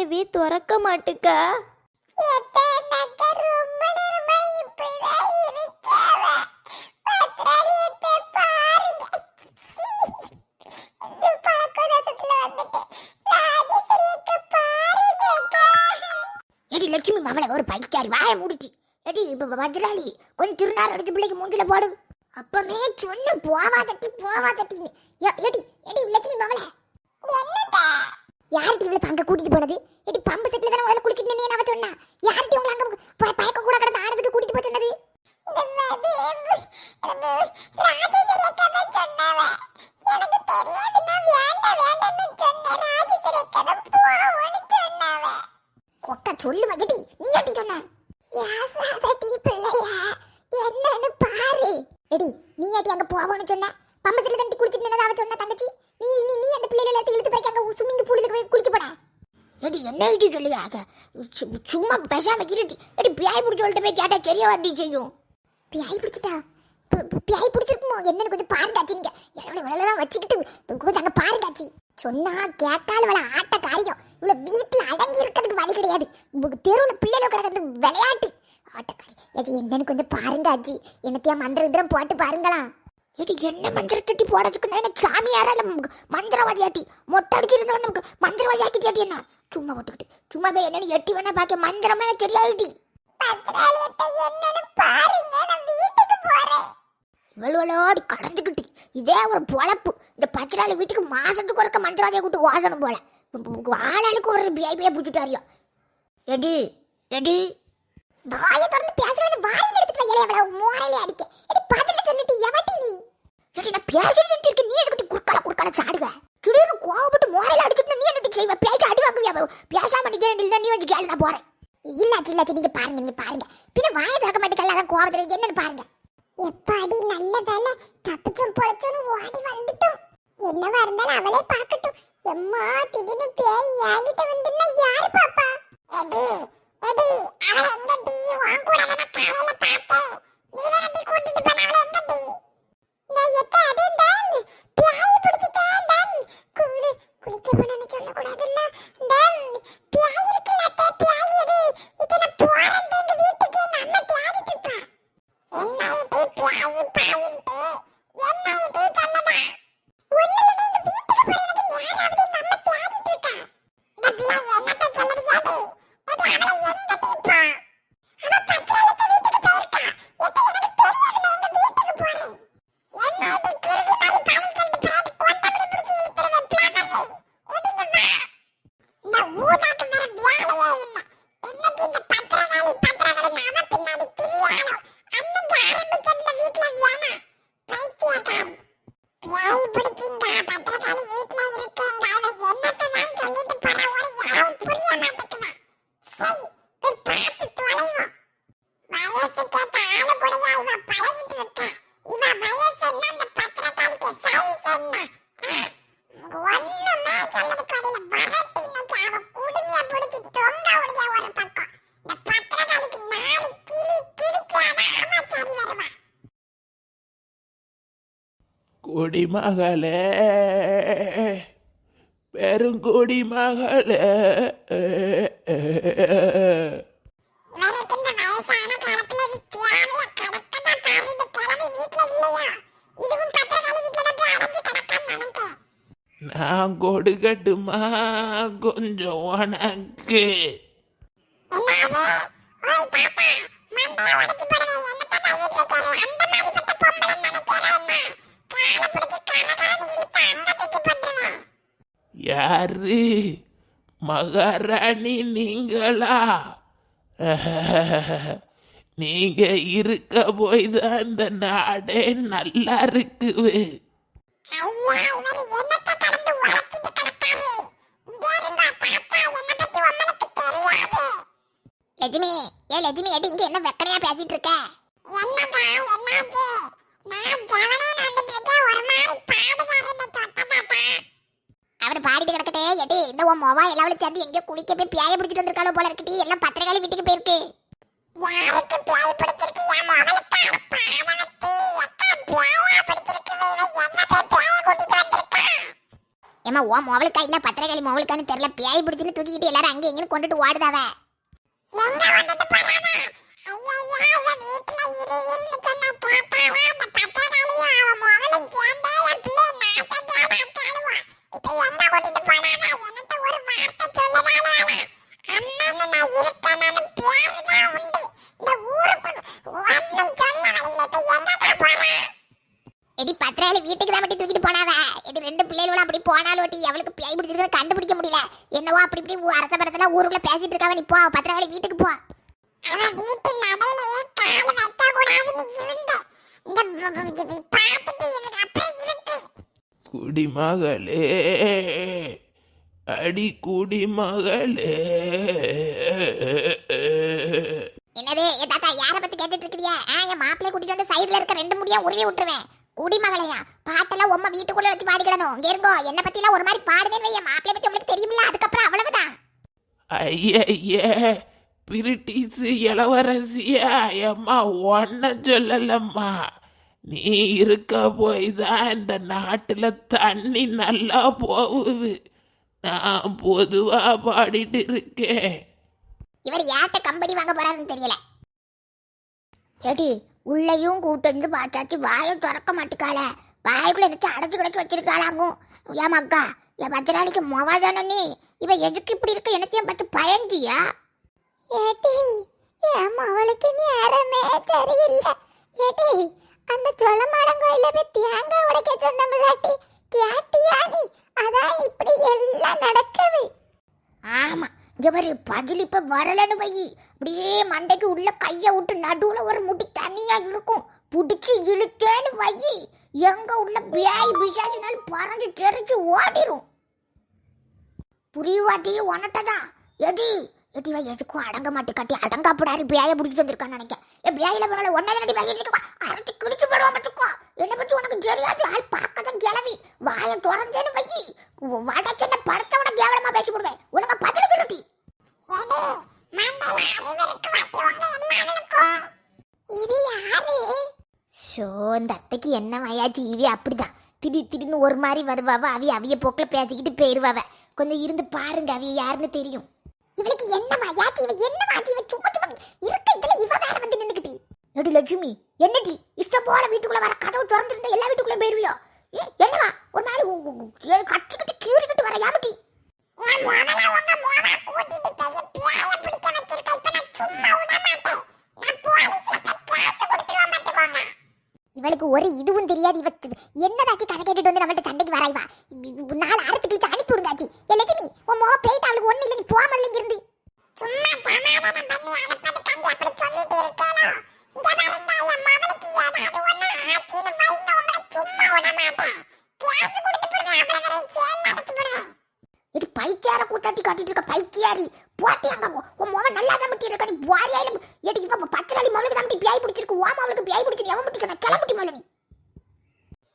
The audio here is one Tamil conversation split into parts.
வந்துட்டு ராஜேஸ்வரியத்தை பாருங்க ஏடி லட்சுமி மாமலை ஒரு பைக்காரி வாய மூடிச்சு ஏடி இப்ப வஜ்ராளி கொஞ்சம் திருநாள் அடிச்சு பிள்ளைக்கு மூஞ்சில போடு. அப்பமே சொன்ன போவா தட்டி போவா தட்டின்னு ஏடி ஏடி லட்சுமி மாமலை என்னடா யார்கிட்ட இவ்வளவு அங்க கூட்டிட்டு போனது. ஏடி பம்பு செட்ல தானே முதல்ல குளிச்சிட்டு நின்னு அவ சொன்னா. யார்கிட்ட உங்களை அங்க பயக்க கூட கடந்து ஆடுறதுக்கு கூட்டிட்டு போய் சொன்னது. நான் கொக்க சொல்லு வஜடி நீ ஏட்டி சொன்ன? என்னன்னு பாரு. ஏடி நீ ஏட்டி அங்க போவோன்னு சொன்ன? பம்பு செட்ல தண்டி குளிச்சிட்டு நின்னது அவ சொன்ன தங்கச்சி? நீ நீ நீ அந்த பிள்ளைகளை எடுத்து இழுத்து போய் அங்க ஸ்விம்மிங் பூலுக்கு போய் குளிச்சு போன? ஏடி என்ன இது சொல்லியா? சும்மா பேசாம இருட்டி ஏடி பியாய் பிடிச்சி சொல்லிட்டு போய் கேட்டா தெரிய வாட்டி செய்யும்? பியாய் பிடிச்சிட்டா? பியாய் பிடிச்சிருக்குமோ? என்னன்னு கொஞ்சம் பாருங்காச்சு நீங்க. என்னோட இவ்வளவு வச்சுக்கிட்டு கொஞ்சம் அங்கே பாருங்காச்சி சொன்னா கேட்டாலும் இவள ஆட்ட காரியம் இவ்வளோ வீட்டில் அடங்கி இருக்கிறதுக்கு வழி கிடையாது. தெருவில் தெருவுல பிள்ளைல கிடக்கிறது விளையாட்டு. ஆட்டக்காரி. ஏச்சி என்னன்னு கொஞ்சம் பாருங்காச்சி என்னத்தையா மந்திரம் போட்டு பாருங்களா? ஏடி என்ன மந்திர தட்டி போடுறதுக்குன்னா என்ன சாமியாரால மந்திரவாதியாட்டி? மொட்டை அடிக்கிறது நமக்கு மந்திரவாதி ஆக்கிட்டியாட்டி என்ன? சும்மா போட்டுக்கிட்டு. சும்மா போய் என்னன்னு எட்டி வேணா பார்க்க மந்திரமே எனக்கு போறேன். இவ்வளோடி கடந்துக்கிட்டு இதே ஒரு பொழப்பு. இந்த பத்திராளி வீட்டுக்கு மாசத்துக்கு ஒருக்க மந்திரவாதியை கூட்டு ஓடணும் போல. ஆளாளுக்கு ஒரு பிஐபியை பிடிச்சிட்டாரியா. Eddy eddy. வாயை திறந்து பேசுறது வாரியில எடுத்துட்டு வா இலைய அவ்வளவு மோரையில அடிக்க. எடி பதில சொல்லிட்டு எவட்டி நீ? எடி நான் இருக்க நீ எதுக்கிட்டு குறுக்கால குறுக்கால சாடுவ? திடீர்னு கோவப்பட்டு மோரையில அடிக்கிட்டு நீ என்ன செய்வ? பேச்சு அடி வாங்குவியா பேசாம நிக்கிறேன் இல்லை நீ வந்து கேளு நான் போறேன். இல்லாச்சு இல்லாச்சு நீங்க பாருங்க நீங்க பாருங்க. பின்ன வாய திறக்க மாட்டேங்கல்ல அதான் கோவத்துல என்னன்னு பாருங்க. எப்பாடி நல்ல வேலை. தப்பிச்சும் பொழைச்சோன்னு ஓடி வந்துட்டோம். என்னவா இருந்தாலும் அவளே பார்க்கட்டும். எம்மா திடீர்னு பேய் என்கிட்ட வந்துன்னா யாரு பாப்பா? எடி எடி அவளை எங்கடி? உன் கூட தானே காலையில பார்த்தேன். நீ வேணடி கூட்டிட்டு போன அவளை எங்க டி நான் எத்த அதே தான் பேய் பிடிச்சிட்டேன் தான் குளி குளிக்க போனேன்னு சொல்லக்கூடாதுல்ல தான் பியாயி இருக்குல்ல அத்தை பியாயி அது இத்தனை போறேன் எங்க வீட்டுக்கு நம்ம தேடிட்டு இருப்பா என்ன இது பியாயி பாயின்ட்டு என்ன இது சொல்லமா ஒண்ணுல நீங்க வீட்டுக்கு போற எனக்கு யாராவது நம்ம தேடிட்டு இருக்கா இந்த பிள்ளை என்னத்த சொல்லுது யாரு இது அவளை எங்க தீப்பா அவ பத்திராலத்த வீட்டுக்கு போயிருக்கா எப்ப எனக்கு தெரியாது நான் எங்க வீட்டுக்கு போறேன் என்ன இது குருவி மாதிரி பாவம் சொல்லிட்டு போறாது கொண்டபடி பிடிச்சி இழுத்துருவேன் பிளாமர்ல எடுங்க வா இந்த ஊதாக்கு வர வேலையே இல்ல இன்னைக்கு இந்த பத்திரகாளி பத்திரகாளி நாம பின்னாடி திரியாளோ அன்னைக்கு ஆரம்பிச்ச இந்த வீட்டுல வேணா பைத்தியக்காரி பியாயி பிடிச்சிங்க பத்திரகாளி வீட்டுல இருக்கேங்க அவ என்னத்த நான் சொல்லிட்டு போற ஒரு யாரும் புரிய மாட்டேங்குமா சரி போய் பார்த்து தொலைவோம் வயசு கேட்ட ஆளு கூடயா இவ பழகிட்டு இருக்கா இவ வயசு என்ன அந்த பத்திரகாளிக்கு சைஸ் என்ன ஆ, ஒண்ணுமே சொல்லதுக்கு வழியில வரட்டி இன்னைக்கு அவ குடுமைய பிடிச்சு தொங்க உடைய ஒரு பக்கம் இந்த பத்திரகாளிக்கு நாலு கிளி கிழிச்சாதான் அவ சரி வருவா குடிமகளே பெருங்குடிமகளே. வயசான காலத்துல இது தேவையா கிடக்கதா பாரு வீட்டுல இல்லையா? நான் கொடுக்கட்டுமா? கொஞ்சம் உனக்கு. யாரு? மகாராணி நீங்களா? நீங்க இருக்க போய் தான் இந்த நாடே நல்லா இருக்குது லட்சுமி ஏ லட்சுமி ஏடி இங்க என்ன வெக்கனையா பேசிட்டு இருக்க? அவர் பாடிட்டு கிடக்கட்டே ஏடி இந்த உன் மொவா எல்லாம் சேர்ந்து எங்கேயோ குளிக்க போய் பியாய பிடிச்சிட்டு வந்திருக்காளோ போல இருக்குடி எல்லாம் பத்திரகாளி வீட்டுக்கு போயிருக்கு. யாருக்கு பிளாய் பிடிச்சிருக்கு? என் மொபைலுக்கு பாவனத்தி எத்தா பிளாயா பிடிச்சிருக்கு இவன் என்ன போய் பிளாய கூட்டிட்டு வந்திருக்கான் ஏமா ஓ மொவளுக்கா இல்ல பத்திரகாளி மொவளுக்கான்னு தெரியல. பேய் பிடிச்சுன்னு தூக்கிட்டு எல்லாரும் அங்கே எங்கன்னு கொண்டுட்டு ஓடுதாவ எங்க வந்துட்டு போறானா எடி பத்திரகாளி வீட்டுக்கு தான் மட்டும் தூக்கிட்டு போனாவ? எடி ரெண்டு பிள்ளைகளும் அப்படி போனாலும் ஒட்டி அவளுக்கு பேய் பிடிச்சிருக்க கண்டுபிடிக்க முடியல. என்னவோ அப்படி இப்படி அரச படத்துல ஊருக்குள்ள பேசிட்டு இருக்காவ நீ போ பத்திரகாளி வீட்டுக்கு போ. அவன் வீட்டு நடையிலேயே கால் வைக்க கூடாதுன்னு இருந்தேன் இந்த பார்த்துட்டு அப்புறம் இருக்கு. குடிமகளே அடி குடிமகளே. என்னது ஏ தாத்தா யார பத்தி கேட்டுட்டு இருக்கிறியா? என் மாப்பிள்ளை கூட்டிட்டு வந்து சைடுல இருக்க ரெண்டு முடியா உருவி விட்டுருவேன். குடிமகளையா? பாட்டெல்லாம் உம்மா வீட்டுக்குள்ள வச்சு பாடிக்கிடணும். இங்க இருங்கோ. என்ன பத்தி எல்லாம் ஒரு மாதிரி பாடுதேன்னு என் மாப்பிள்ளை பத்தி உங்களுக்கு தெரியுமில்ல? அதுக்கப்புறம் அவ்வளவுதான். ஐய பிரிட்டிஷ் இளவரசியா அம்மா ஒன்ன சொல்லலம்மா. நீ இருக்க போய் தான் இந்த நாட்டுல தண்ணி நல்லா போகுது நான் பொதுவா பாடிட்டு இருக்கேன். இவர் யார்கிட்ட கம்பெனி வாங்க போறாருன்னு தெரியல. ஏடி உள்ளேயும் கூட்டு வந்து பார்த்தாச்சு. வாயை திறக்க மாட்டுக்காள. வாய்க்குள்ள எனக்கு அடைச்சு கிடச்சி வச்சிருக்காளாங்கும் ஏன் அக்கா என் பத்திராளிக்கு மொவாதானே நீ? இவ எதுக்கு இப்படி இருக்க? எனக்கையும் பார்த்து பயந்தியா? ஏடி என் அவளுக்கு நேரமே சரியில்லை. ஏடி அந்த சோழமாடம் கோயில போய் தேங்காய் உடைக்க சொன்னமில்லாட்டி கேட்டியா நீ? அதான் இப்படி எல்லாம் நடக்குது. ஆமா இவரு பாரு பதில் வரலன்னு வை. அப்படியே மண்டைக்கு உள்ள கைய விட்டு நடுவுல ஒரு முட்டி தனியா இருக்கும். பிடிச்சி இழுக்கேன்னு வை. எங்க உள்ள பியாய் பிசாசினால் பறந்து தெரிஞ்சு ஓடிரும். புரியுவாட்டி உனட்டதான் எடி எடி வை எதுக்கும் அடங்க மாட்டு கட்டி அடங்காப்படாரு பியாய பிடிச்சிட்டு வந்திருக்கான்னு நினைக்கிறேன். ஏ பியாயில போனால ஒன்னே நடி வாங்கிட்டு இருக்கா அரைச்சி கிழிச்சு போடுவா மட்டுக்கும் என்னை பத்தி உனக்கு தெரியாது. ஆள் பார்க்கதான் கிளவி. வாயை திறந்தேன்னு வை. வட சின்ன படத்தோட கேவலமா பேசி போடுவேன். உனக்கு பதில் சொல்லுட்டி இது யாரு? ஷோ இந்த அத்தைக்கு என்ன வயாச்சு இவி அப்படிதான். திடீர் திடீர்னு ஒரு மாதிரி வருவாவ. அவி அவிய போக்கில் பேசிக்கிட்டு போயிருவாவ. கொஞ்சம் இருந்து பாருங்க அவிய யாருன்னு தெரியும். இவளுக்கு என்னமா யாச்சி இவ என்னமா ஆச்சி இவ சும்மா சும்மா இருக்க இதுல இவ வேற வந்து நின்னுக்கிட்டு. நடு லட்சுமி என்னடி? இஷ்டம் போல வீட்டுக்குள்ள வர கதவு திறந்துருந்தா எல்லா வீட்டுக்குள்ள போயிருவியோ? ஏ, என்னவா ஒரு நாள் கத்திக்கிட்டு கீறிக்கிட்டு வர யாமட்டி? என் மோவல உங்க மோவா கூட்டிட்டு போய் பியாய பிடிக்க வச்சிருக்க இப்ப நான் சும்மா விட மாட்டேன். நான் போலீஸ்ல போய் கேஸ் கொடுத்துருவேன் பாத்துக்கோங்க. இவளுக்கு ஒரு இதுவும் தெரியாது. இவ என்னதாச்சு கதை கேட்டுட்டு வந்து நம்மள்ட்ட சண்டைக்கு வராய்வா நாலு அறுத்து கிழிச்சு அனுப்பி விடுங்காச்சு ஏ லட்சுமி உன் மோ போயிட்டு அவளுக்கு ஒண்ணு இல்லை நீ போகாமல் இங்க இருந்து சமாதானம் பண்ணி அனுப்பதுக்காண்டி அப்படி சொல்லிட்டு இருக்கேனோ இங்க பாருங்க என் மவளுக்கு ஏதாவது ஒண்ணு ஆச்சுன்னு வைங்க உங்களை சும்மா விட மாட்டேன். கேஸ் கொடுத்து போடுவேன் அவ்வளவு ஜெயில அடைச்சு போடுவேன். இது பைக்கியார கூட்டாட்டி காட்டிட்டு இருக்க பைக்கியாரி போட்டி அங்க. உன் முகம் நல்லா தான் முட்டி இருக்க நீ வாரியாயில எடி இவ பச்சராளி மவளுக்கு தான் பியாய் பிடிச்சிருக்கு ஓமா அவளுக்கு பியாய் பிடிக்குது எவன் பிடிக்கணும் கிளம்பிட்டி மோல நீ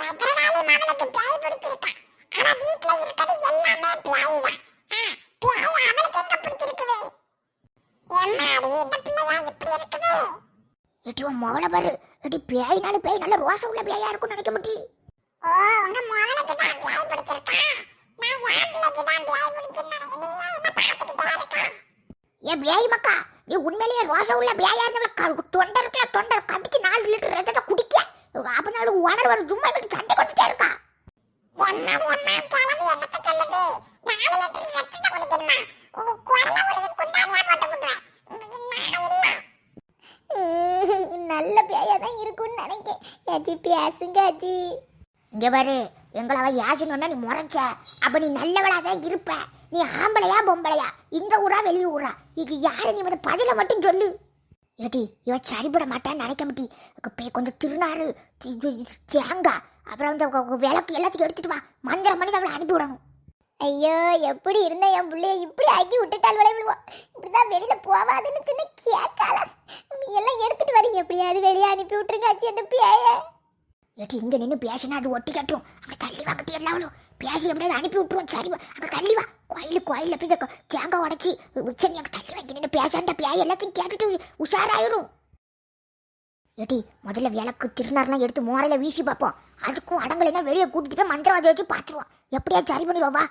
பத்திரகாளி மவளுக்கு பேய் பிடிச்சிருக்கா. ஆனா வீட்டுல இருக்கிறது எல்லாமே பிளாய் தான். பிளாய் அவளுக்கு எங்க பிடிச்சிருக்குது? எம்மாடி இந்த பிள்ளையா இப்படி இருக்குது? எடி உன் மவளை பாரு. எடி பியாய்னால பேய் நல்ல ரோசம் உள்ள பியாயா இருக்கும்னு நினைக்க முட்டி. ஓ உங்க மவளுக்கு தான் பிளாய் பிடிச்சிருக்கா? நான் என் பிள்ளைக்கு தான் நீ என்ன பார்த்துக்கிட்டே இருக்கா? ஏன் பியாய் மக்கா நீ உண்மையிலேயே ரோசம் உள்ள பியாயா இருந்தவள தொண்டை இருக்கல தொண்டை கடிச்சு நாலு லிட்டர் ரத்தத்தை குடிக்க. அப்ப நாள் உணர் வர சும்மா கட்டி சண்டை கொண்டுட்டே இருக்கா. எம்மாடி அம்மா கிளம்பி என்னத்த சொல்லுது? நாலு லிட்டர் ரத்தத்தை குடிக்கணுமா? உங்க குரல ஒரு குந்தானியா போட்டு விடுவேன் நான் இல்லை நல்ல பியாயா தான் இருக்கும்னு ஏச்சி பேசுங்க ஆச்சி இங்க பாரு எங்களை அவ யாச்சுன்னு நீ முறைச்ச அப்ப நீ நல்லவளா தான் இருப்ப. நீ ஆம்பளையா பொம்பளையா? இந்த ஊரா வெளி ஊரா? இது யாரு நீ வந்து பதில மட்டும் சொல்லு. ஏடி இவ சரிபட மாட்டான்னு நினைக்க மாட்டி. கொஞ்சம் திருநாறு தி- இது தேங்காய் அப்புறம் வந்து விளக்கு எல்லாத்துக்கும் எடுத்துட்டு வா. மந்திர மணி அவளை அனுப்பி விடணும். ஐயோ எப்படி இருந்த என் பிள்ளைய இப்படி ஆக்கி விட்டுட்டால் விளை விடுவோம் இப்படிதான் வெளியில போவாதுன்னு சின்ன கேட்கலாம் எல்லாம் எடுத்துட்டு வரீங்க எப்படியாவது வெளியே அனுப்பி விட்டுருங்க ஆச்சு அந்த பியாய ஏட்டி இங்க நின்று பேசினா அது ஒட்டி கட்டுரும். அங்கே தள்ளி வாங்கிட்டு எல்லாவளும் பேசி எப்படியாவது அனுப்பி விட்டுருவோம் சரி வா. தள்ளி வா. கோயில் கோயில போய் இந்த தேங்காய் உடச்சி உச்சனி அங்கே தள்ளி வாங்கி நின்று பேசாண்ட பேய் எல்லாத்தையும் கேட்டுட்டு உஷாராயிரும். ஏட்டி முதல்ல விளக்கு திருநாரெலாம் எடுத்து மோரையில் வீசி பார்ப்போம். அதுக்கும் அடங்கலைன்னா வெளியே கூட்டிட்டு போய் மந்திரவாதி வச்சு பார்த்துருவோம். எப்படியா சரி பண்ணிடுவா வா.